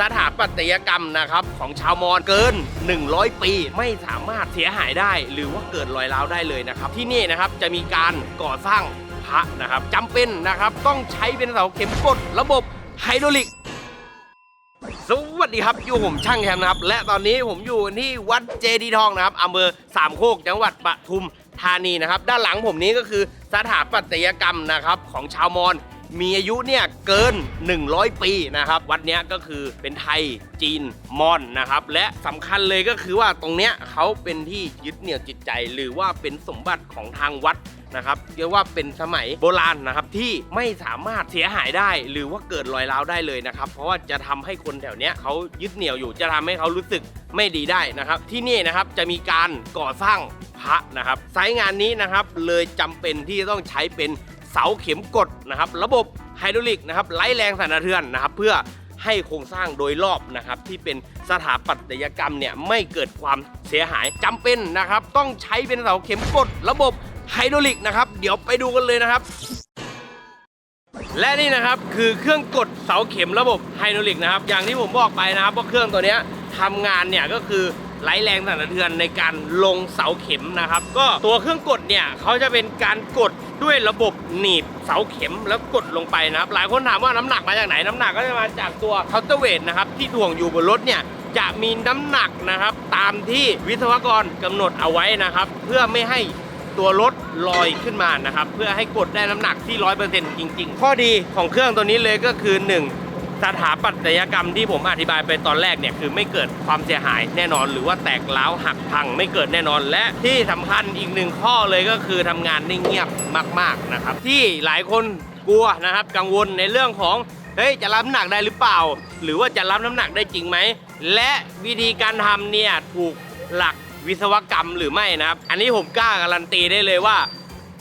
สถาปัตยกรรมนะครับของชาวมอญเกิน 100 ปี ไม่สามารถเสียหายได้ หรือว่าเกิดรอยร้าวได้เลยนะครับ ที่นี่นะครับจะมีการก่อสร้างพระนะครับจำเป็นนะครับต้องใช้เป็นเสาเข็มกดระบบไฮดรอลิกสวัสดีครับอยู่ผมช่างแชมป์นะครับ และตอนนี้ผมอยู่ที่วัดเจดีทองนะครับอำเภอสามโคกจังหวัดปทุมธานีนะครับ ด้านหลังผมนี้ก็คือสถาปัตยกรรมนะครับของชาวมอญ มีอายุเนี่ยเกิน 100 ปีนะครับ วัดเนี้ยก็คือเป็นไทยจีนมอญนะครับ และสำคัญเลยก็คือว่าตรงเนี้ยเขาเป็นที่ยึดเหนี่ยวจิตใจ หรือว่าเป็นสมบัติของทางวัดนะครับเรียกว่าเป็นสมัยโบราณนะครับที่ไม่สามารถเสียหายได้ หรือว่าเกิดรอยร้าวได้เลยนะครับ เพราะว่าจะทำให้คนแถวเนี้ยเขายึดเหนี่ยวอยู่จะทำให้เขารู้สึกไม่ดีได้นะครับ ที่นี่นะครับจะมีการก่อสร้างพระนะครับไซต์งานนี้นะครับเลยจำเป็นที่จะต้องใช้เป็น เสาเข็มกดนะครับ ระบบไฮดรอลิกนะครับไร้แรงสั่นสะเทือนนะครับ เพื่อให้โครงสร้างโดยรอบนะครับ ที่เป็นสถาปัตยกรรมเนี่ยไม่เกิดความเสียหายจำเป็นนะครับ ต้องใช้เป็นเสาเข็มกด ระบบไฮดรอลิกนะครับ เดี๋ยวไปดูกันเลยนะครับ และนี่นะครับคือเครื่องกดเสาเข็มระบบไฮดรอลิกนะครับ อย่างที่ผมบอกไปนะครับว่าเครื่องตัวนี้ทำงานเนี่ยก็คือ ไร้แรงสั่นสะเทือนในการลงเสาเข็มนะครับ ก็ตัวเครื่องกดเนี่ยเขาจะเป็นการกดด้วยระบบหนีบเสาเข็มแล้วกดลงไปนะครับ หลายคนถามว่าน้ำหนักมาจากไหนน้ำหนักก็จะมาจากตัวเคาน์เตอร์เวทนะครับที่ถ่วงอยู่บนรถเนี่ยจะมีน้ำหนักนะครับ ตามที่วิศวกรกำหนดเอาไว้นะครับ เพื่อไม่ให้ตัวรถลอยขึ้นมานะครับ เพื่อให้กดได้น้ำหนักที่ 100%จริง ๆ ข้อดีของเครื่องตัวนี้เลยก็คือ 1. สถาปัตยกรรมที่ผมอธิบายไปตอนแรกเนี่ยคือไม่เกิดความเสียหายแน่นอน หรือว่าแตกร้าหักพังไม่เกิดแน่นอน และที่สำคัญอีกหนึ่งข้อเลยก็คือทำงานได้เงียบมาก ๆนะครับ ที่หลายคนกลัวนะครับกังวลในเรื่องของเฮ้ยจะรับน้ำหนักได้หรือเปล่า หรือว่าจะรับน้ำหนักได้จริงไหมและวิธีการทำเนี่ยถูกหลักวิศวกรรมหรือไม่นะครับ อันนี้ผมกล้าการันตีได้เลยว่า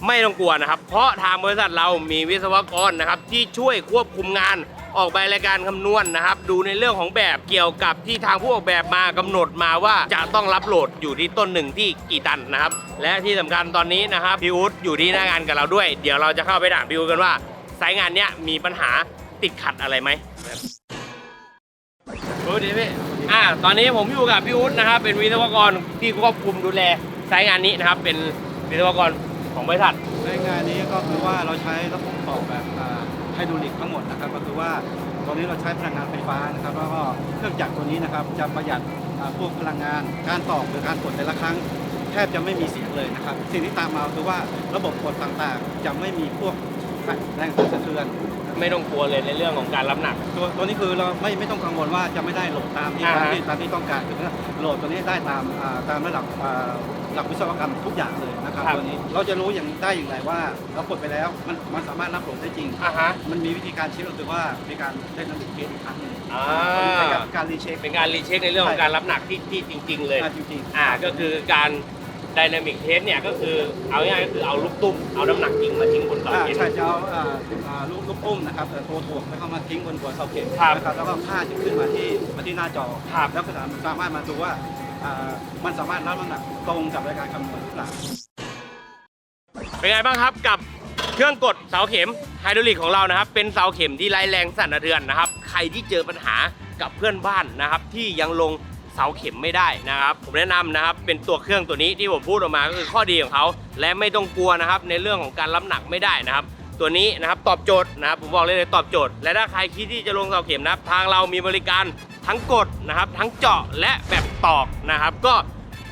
ไม่ต้องกลัวนะครับ เพราะทางบริษัทเรามีวิศวกรนะครับที่ช่วยควบคุมงาน ออกใบรายการคำนวณนะครับ ดูในเรื่องของแบบเกี่ยวกับที่ทางผู้ออกแบบมากำหนดมาว่าจะต้องรับโหลดอยู่ที่ต้นหนึ่งที่กี่ตันนะครับ และที่สำคัญตอนนี้นะครับพี่อุ๊ดอยู่ที่หน้างานกับเราด้วย เดี๋ยวเราจะเข้าไปถามพี่อุ๊ดกันว่าสายงานเนี้ยมีปัญหาติดขัดอะไรไหมสวัสดีพี่อ่าตอนนี้ผมอยู่กับพี่อุ๊ดนะครับ เป็นวิศวกรที่ควบคุมดูแลสายงานนี้นะครับ เป็นวิศวกรของบริษัท ในงานนี้ก็คือว่าเราใช้ระบบต่อแบบอ่า ไฮดรอลิกทั้งหมดนะครับก็คือว่าตอนนี้เราใช้พลังงานไฟฟ้านะครับแล้วก็เครื่องจักรตัวนี้นะครับจะประหยัดพวกพลังงาน การตอกหรือการกดแต่ละครั้งแทบจะไม่มีเสียงเลยนะครับ สิ่งที่ตามมาคือว่าระบบกดต่างๆ จะไม่มีพวก แรงสั่นสะเทือนไม่ต้องกลัวเลยในเรื่องของการรับหนัก ตัวตัวนี้คือเราไม่ไม่ต้องกังวลว่าจะไม่ได้โหลดตามที่อ่าตามฮะ ที่ตามที่ต้องการคือโหลดตัวนี้ได้ตามอ่าตามระดับอ่าหลักวิศวกรรมทุกอย่างเลยนะครับตัวนี้เราจะรู้อย่างได้อย่างไรว่าเรากดไปแล้วมันมันสามารถรับโหลดได้จริง อ่าฮะ มันมีวิธีการเช็คก็คือว่ามีการเล่นน้ำหนักเกณฑ์อีกครั้งหนึงอ่า เป็นการการรีเช็คเป็นการรีเช็คในเรื่องของการรับหนักที่ที่จริง ๆ เลย อ่าจริงๆ อ่าก็คือการไดนามิกเทสเนี่ยก็คือเอาง่ายๆก็คือเอาลูกตุ้มเอาน้ำหนักจริงมาทิ้งบนเสาอ่าเข็ม ใช่จะเอาอ่าอ่าลูกลูกอุ้มนะครับเอ่อตัวถ่วงแล้วก็มาทิ้งบนหัวเสาเข็มครับนะครับแล้วก็ค่าจะขึ้นมาที่มาที่หน้าจอ ครับ แล้วก็สามารถมาดูว่าอ่ามันสามารถรับน้ำหนักตรงกับรายการคำนวณหรือเปล่า เป็นไงบ้างครับกับเครื่องกดเสาเข็มไฮดรอลิกของเรานะครับ เป็นเสาเข็มที่ไร้แรงสั่นสะเทือนนะครับ ใครที่เจอปัญหากับเพื่อนบ้านนะครับ ที่ยังลง เสาเข็มไม่ได้นะครับ ผมแนะนำนะครับเป็นตัวเครื่องตัวนี้ที่ผมพูดออกมาก็คือข้อดีของเขาและไม่ต้องกลัวนะครับในเรื่องของการรับหนักไม่ได้นะครับ ตัวนี้นะครับตอบโจทย์นะครับผมบอกเลยเลยตอบโจทย์ และถ้าใครคิดที่จะลงเสาเข็มนะครับ ทางเรามีบริการทั้งกดนะครับ ทั้งเจาะและแบบตอกนะครับ ก็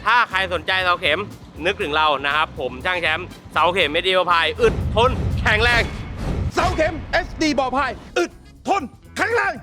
ถ้าใครสนใจเสาเข็มนึกถึงเรานะครับ ผมช่างแชมป์เสาเข็มเมดิโอพายอึดทนแข็งแรงเสาเข็ม SD บอพายอึดทนแข็งแรง